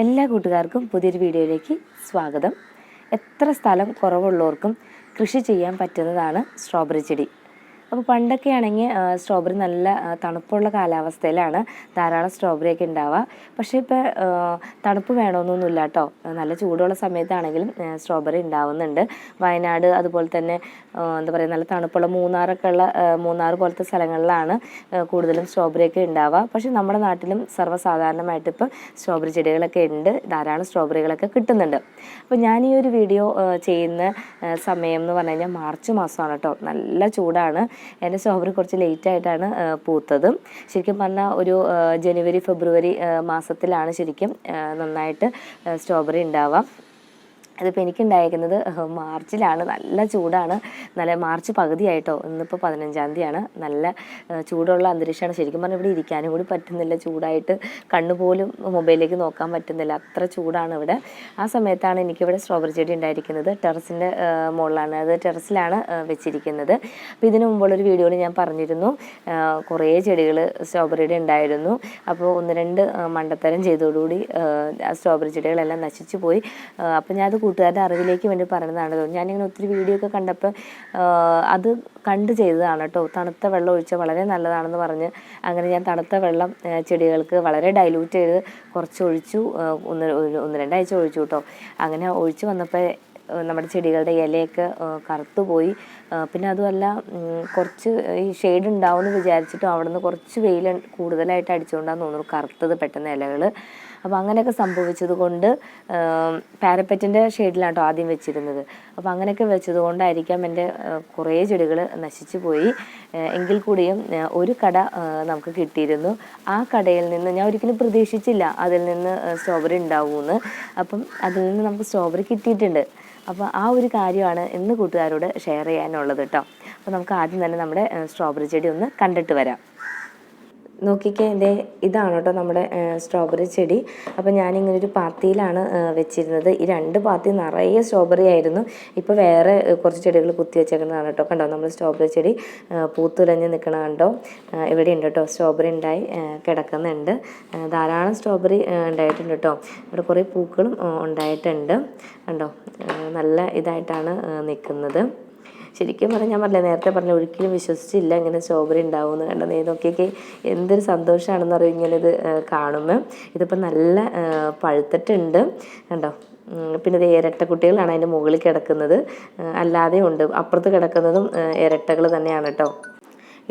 എല്ലാ കൂട്ടുകാർക്കും പുതിയൊരു വീഡിയോയിലേക്ക് സ്വാഗതം. എത്ര സ്ഥലം കുറവുള്ളവർക്കും കൃഷി ചെയ്യാൻ പറ്റുന്നതാണ് സ്ട്രോബെറി ചെടി. അപ്പോൾ പണ്ടൊക്കെ ആണെങ്കിൽ സ്ട്രോബെറി നല്ല തണുപ്പുള്ള കാലാവസ്ഥയിലാണ് ധാരാളം സ്ട്രോബെറി ഒക്കെ ഉണ്ടാവുക. പക്ഷേ ഇപ്പോൾ തണുപ്പ് വേണമെന്നൊന്നുമില്ല കേട്ടോ നല്ല ചൂടുള്ള സമയത്താണെങ്കിലും സ്ട്രോബെറി ഉണ്ടാവുന്നുണ്ട്. വയനാട് അതുപോലെ തന്നെ എന്താ പറയുക നല്ല തണുപ്പുള്ള മൂന്നാറൊക്കെ ഉള്ള മൂന്നാർ പോലത്തെ സ്ഥലങ്ങളിലാണ് കൂടുതലും സ്ട്രോബെറി ഒക്കെ ഉണ്ടാവുക. പക്ഷേ നമ്മുടെ നാട്ടിലും സർവസാധാരണമായിട്ട് ഇപ്പോൾ സ്ട്രോബെറി ചെടികളൊക്കെ ഉണ്ട്. ധാരാളം സ്ട്രോബെറികളൊക്കെ കിട്ടുന്നുണ്ട്. അപ്പോൾ ഞാൻ ഈ ഒരു വീഡിയോ ചെയ്യുന്ന സമയം എന്ന് പറഞ്ഞു കഴിഞ്ഞാൽ മാർച്ച് മാസമാണ് കേട്ടോ നല്ല ചൂടാണ്. എന്റെ സ്ട്രോബെറി കുറച്ച് ലേറ്റ് ആയിട്ടാണ് ആ, പൂത്തത്. ശരിക്കും പറഞ്ഞാൽ ഒരു ജനുവരി ഫെബ്രുവരി മാസത്തിലാണ് ശരിക്കും നന്നായിട്ട് സ്ട്രോബെറി ഉണ്ടാവുക അതിപ്പോൾ എനിക്കുണ്ടായിരിക്കുന്നത് മാർച്ചിലാണ്. നല്ല ചൂടാണ്. നല്ല മാർച്ച് പകുതിയായിട്ടോ. ഇന്നിപ്പോൾ പതിനഞ്ചാം തീയതിയാണ്. നല്ല ചൂടുള്ള അന്തരീക്ഷമാണ്. ശരിക്കും പറഞ്ഞാൽ ഇവിടെ ഇരിക്കാനും കൂടി പറ്റുന്നില്ല. ചൂടായിട്ട് കണ്ണുപോലും മൊബൈലിലേക്ക് നോക്കാൻ പറ്റുന്നില്ല. അത്ര ചൂടാണ് ഇവിടെ. ആ സമയത്താണ് എനിക്കിവിടെ സ്ട്രോബെറി ചെടി ഉണ്ടായിരിക്കുന്നത്. ടെറസിന്റെ മുകളിലാണ് അത് ടെറസിലാണ് വെച്ചിരിക്കുന്നത്. അപ്പോൾ ഇതിനു മുമ്പുള്ളൊരു വീഡിയോയിൽ ഞാൻ പറഞ്ഞിരുന്നു. കുറേ ചെടികൾ സ്ട്രോബെറിയുടെ ഉണ്ടായിരുന്നു. അപ്പോൾ ഒന്ന് രണ്ട് മണ്ടത്തരം ചെയ്തതോടുകൂടി സ്ട്രോബെറി ചെടികളെല്ലാം നശിച്ചു പോയി. അപ്പോൾ ഞാൻ അത് കൂട്ടുകാരുടെ അറിവിലേക്ക് വേണ്ടി പറയുന്നതാണ് ഞാനിങ്ങനെ ഒത്തിരി വീഡിയോ ഒക്കെ കണ്ടപ്പോൾ അത് കണ്ട് ചെയ്തതാണ് കേട്ടോ. തണുത്ത വെള്ളം ഒഴിച്ചാൽ വളരെ നല്ലതാണെന്ന് പറഞ്ഞ് അങ്ങനെ ഞാൻ തണുത്ത വെള്ളം ചെടികൾക്ക് വളരെ ഡൈലൂട്ട് ചെയ്ത് കുറച്ച് ഒഴിച്ചു ഒന്ന് ഒന്ന് രണ്ടാഴ്ച ഒഴിച്ചു കേട്ടോ. അങ്ങനെ ഒഴിച്ചു വന്നപ്പോൾ നമ്മുടെ ചെടികളുടെ ഇലയൊക്കെ കറുത്തുപോയി പിന്നെ അതുമല്ല കുറച്ച് ഈ ഷെയ്ഡ് ഉണ്ടാവുമെന്ന് വിചാരിച്ചിട്ടും അവിടുന്ന് കുറച്ച് വെയിൽ കൂടുതലായിട്ട് അടിച്ചുകൊണ്ടാണ് തോന്നുന്നു കറുത്തത് പെട്ടെന്ന് ഇലകൾ അപ്പോൾ അങ്ങനെയൊക്കെ സംഭവിച്ചത് കൊണ്ട് പാരപ്പറ്റിന്റെ ഷെയ്ഡിലാണ് കേട്ടോ ആദ്യം വെച്ചിരുന്നത്. അപ്പോൾ അങ്ങനെയൊക്കെ വെച്ചത് കൊണ്ടായിരിക്കാം എന്റെ കുറേ ചെടികൾ നശിച്ചു പോയി. എങ്കിൽ കൂടിയും ഒരു കട നമുക്ക് കിട്ടിയിരുന്നു. ആ കടയിൽ നിന്ന് ഞാൻ ഒരിക്കലും പ്രതീക്ഷിച്ചില്ല അതിൽ നിന്ന് സ്ട്രോബെറി ഉണ്ടാവുമെന്ന് അപ്പം അതിൽ നിന്ന് നമുക്ക് സ്ട്രോബെറി കിട്ടിയിട്ടുണ്ട്. അപ്പോൾ ആ ഒരു കാര്യമാണ് ഇന്ന് കൂട്ടുകാരോട് ഷെയർ ചെയ്യാനുള്ളത് കേട്ടോ അപ്പോൾ നമുക്ക് ആദ്യം തന്നെ നമ്മുടെ സ്ട്രോബെറി ചെടി ഒന്ന് കണ്ടിട്ട് വരാം. നോക്കിക്കേ ദേ ഇതാണ് കേട്ടോ നമ്മുടെ സ്ട്രോബെറി ചെടി. അപ്പോൾ ഞാനിങ്ങനെ ഒരു പാത്തിയിലാണ് വെച്ചിരുന്നത്. ഈ രണ്ട് പാത്തി നിറയെ സ്ട്രോബെറി ആയിരുന്നു. ഇപ്പോൾ വേറെ കുറച്ച് ചെടികൾ കുത്തി വെച്ചേക്കുന്നതാണ് കേട്ടോ. കണ്ടോ നമ്മൾ സ്ട്രോബെറി ചെടി പൂത്തുലഞ്ഞ് നിൽക്കണ കണ്ടോ? ഇവിടെ ഉണ്ട് കേട്ടോ. സ്ട്രോബെറി ഉണ്ടായി കിടക്കുന്നുണ്ട്. ധാരാളം സ്ട്രോബെറി ഉണ്ടായിട്ടുണ്ട് കേട്ടോ. ഇവിടെ കുറേ പൂക്കളും ഉണ്ടായിട്ടുണ്ട്. കണ്ടോ? നല്ല ഇതായിട്ടാണ് നിൽക്കുന്നത് ശരിക്കും പറഞ്ഞാൽ ഞാൻ പറഞ്ഞില്ല നേരത്തെ പറഞ്ഞ ഒരിക്കലും വിശ്വസിച്ചില്ല ഇങ്ങനെ സ്ട്രോബെറി ഉണ്ടാവുമെന്ന് കണ്ട നീ നോക്കിയൊക്കെ എന്തൊരു സന്തോഷമാണെന്ന് പറയും ഇങ്ങനെ ഇത് കാണുമ്പോൾ ഇതിപ്പോൾ നല്ല പഴുത്തിട്ടുണ്ട്. കണ്ടോ? പിന്നെ ഇത് ഇരട്ട കുട്ടികളാണ് അതിന്റെ മുകളിൽ കിടക്കുന്നത്. അല്ലാതെ ഉണ്ട് അപ്പുറത്ത് കിടക്കുന്നതും ഇരട്ടകൾ തന്നെയാണ് കേട്ടോ.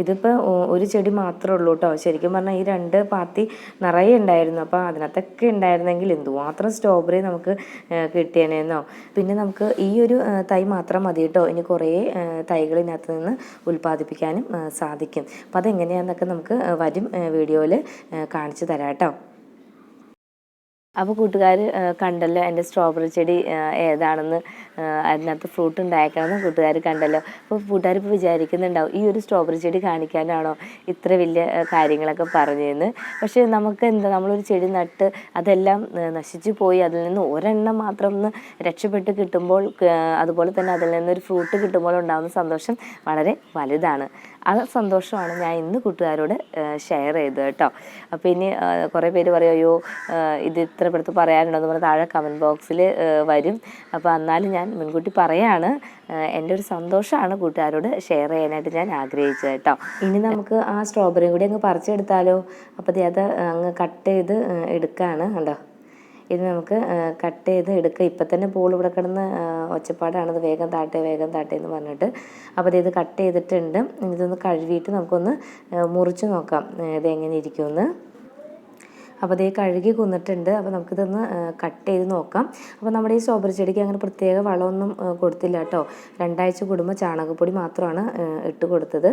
ഇതിപ്പോൾ ഒരു ചെടി മാത്രമേ ഉള്ളൂ കേട്ടോ ശരിക്കും പറഞ്ഞാൽ ഈ രണ്ട് പാത്തി നിറയെ ഉണ്ടായിരുന്നു. അപ്പോൾ അതിനകത്തൊക്കെ ഉണ്ടായിരുന്നെങ്കിൽ എന്തുമാത്രം സ്ട്രോബെറി നമുക്ക് കിട്ടിയേനെന്നോ. പിന്നെ നമുക്ക് ഈ ഒരു തൈ മാത്രം മതി കേട്ടോ ഇനി കുറേ തൈകൾ ഇതിനകത്ത് നിന്ന് ഉൽപ്പാദിപ്പിക്കാനും സാധിക്കും. അപ്പോൾ അതെങ്ങനെയാണെന്നൊക്കെ നമുക്ക് വരും വീഡിയോയിൽ കാണിച്ചു തരാം കേട്ടോ അപ്പോൾ കൂട്ടുകാർ കണ്ടല്ലോ എന്റെ സ്ട്രോബെറി ചെടി ഏതാണെന്ന് അതിനകത്ത് ഫ്രൂട്ട് ഉണ്ടായേക്കണമെന്ന് കൂട്ടുകാർ കണ്ടല്ലോ. അപ്പോൾ കൂട്ടുകാർ ഇപ്പോൾ വിചാരിക്കുന്നുണ്ടാവും ഈ ഒരു സ്ട്രോബെറി ചെടി കാണിക്കാനാണോ ഇത്ര വലിയ കാര്യങ്ങളൊക്കെ പറഞ്ഞതെന്ന് പക്ഷേ നമുക്ക് എന്താ നമ്മളൊരു ചെടി നട്ട് അതെല്ലാം നശിച്ച് പോയി അതിൽ നിന്ന് ഒരെണ്ണം മാത്രം ഒന്ന് രക്ഷപ്പെട്ട് കിട്ടുമ്പോൾ അതുപോലെ തന്നെ അതിൽ നിന്നൊരു ഫ്രൂട്ട് കിട്ടുമ്പോൾ ഉണ്ടാകുന്ന സന്തോഷം വളരെ വലുതാണ്. ആ സന്തോഷമാണ് ഞാൻ ഇന്ന് കൂട്ടുകാരോട് ഷെയർ ചെയ്തത് കേട്ടോ. അപ്പോൾ ഇനി കുറേ പേര് പറയും അയ്യോ ഇത് ഇത്ര പെടുത്ത് പറയാനുണ്ടെന്ന് താഴെ കമന്റ് ബോക്സിൽ വരും. അപ്പോൾ എന്നാലും ഞാൻ മുൻകൂട്ടി പറയാണ് എന്റെ ഒരു സന്തോഷമാണ് കൂട്ടുകാരോട് ഷെയർ ചെയ്യാനായിട്ട് ഞാൻ ആഗ്രഹിച്ചത് കേട്ടോ. ഇനി നമുക്ക് ആ സ്ട്രോബെറി കൂടി അങ്ങ് പറിച്ചെടുത്താലോ? അപ്പോൾ അത് അങ്ങ് കട്ട് ചെയ്ത് എടുക്കുകയാണ് കണ്ടോ? ഇത് നമുക്ക് കട്ട് ചെയ്ത് എടുക്കുക ഇപ്പം തന്നെ പൂൾ ഇവിടെ കിടന്ന് ഒച്ചപ്പാടാണ്. ഇത് വേഗം താട്ടെ വേഗം താട്ടെ എന്ന് പറഞ്ഞിട്ട്. അപ്പോൾ ഇത് കട്ട് ചെയ്തിട്ടുണ്ട്. ഇതൊന്ന് കഴുകിയിട്ട് നമുക്കൊന്ന് മുറിച്ച് നോക്കാം. ഇത് എങ്ങനെ ഇരിക്കുമെന്ന്. അപ്പോൾ അതേ കഴുകി കുന്നിട്ടുണ്ട്. അപ്പോൾ നമുക്കിതൊന്ന് കട്ട് ചെയ്ത് നോക്കാം. അപ്പോൾ നമ്മുടെ ഈ സ്ട്രോബെറി ചെടിക്ക് അങ്ങനെ പ്രത്യേക വളമൊന്നും കൊടുത്തില്ല കേട്ടോ. രണ്ടാഴ്ച കൂടുമ്പോൾ ചാണകപ്പൊടി മാത്രമാണ് ഇട്ട് കൊടുത്തത്.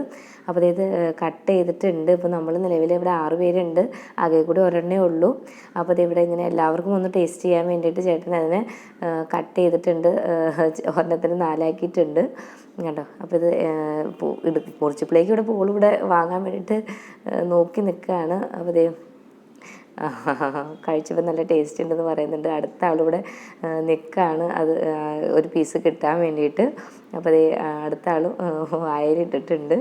അപ്പോൾ ഇത് കട്ട് ചെയ്തിട്ടുണ്ട്. ഇപ്പോൾ നമ്മൾ നിലവിൽ ഇവിടെ ആറ് പേരുണ്ട്. ആകെ കൂടി ഒരെണ്ണേ ഉള്ളൂ. അപ്പോൾ ഇത് ഇവിടെ ഇങ്ങനെ എല്ലാവർക്കും ഒന്ന് ടേസ്റ്റ് ചെയ്യാൻ വേണ്ടിയിട്ട് ചേട്ടൻ അതിനെ കട്ട് ചെയ്തിട്ടുണ്ട്. ഒരെണ്ണത്തിന് നാലാക്കിയിട്ടുണ്ട്. കേട്ടോ അപ്പോൾ ഇത് മുറിച്ചപ്പോഴേക്കും ഇവിടെ പൂൾ ഇവിടെ വാങ്ങാൻ വേണ്ടിയിട്ട് നോക്കി നിൽക്കുകയാണ്. അപ്പോൾ ദേ കഴിച്ചപ്പോൾ നല്ല ടേസ്റ്റ് ഉണ്ടെന്ന് പറയുന്നുണ്ട്. അടുത്ത ആളിവിടെ നിൽക്കുകയാണ് അത് ഒരു പീസ് കിട്ടാൻ വേണ്ടിയിട്ട്. അപ്പോൾ അതേ അടുത്ത ആളും വായലിട്ടിട്ടുണ്ട്.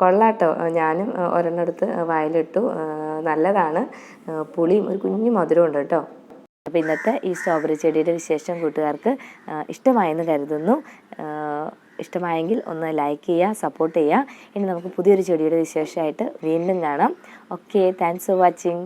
കൊള്ളാട്ടോ. ഞാനും ഒരെണ്ണം എടുത്ത് വായിലിട്ടു. നല്ലതാണ്. പുളിയും ഒരു കുഞ്ഞു മധുരം ഉണ്ട് കേട്ടോ. അപ്പോൾ ഇന്നത്തെ ഈ സ്ട്രോബെറി ചെടിയുടെ വിശേഷം കൂട്ടുകാർക്ക് ഇഷ്ടമായെന്ന് കരുതുന്നു. ഇഷ്ടമായെങ്കിൽ ഒന്ന് ലൈക്ക് ചെയ്യുക സപ്പോർട്ട് ചെയ്യുക. ഇനി നമുക്ക് പുതിയൊരു ചെടിയുടെ വിശേഷമായിട്ട് വീണ്ടും കാണാം. Okay thanks for watching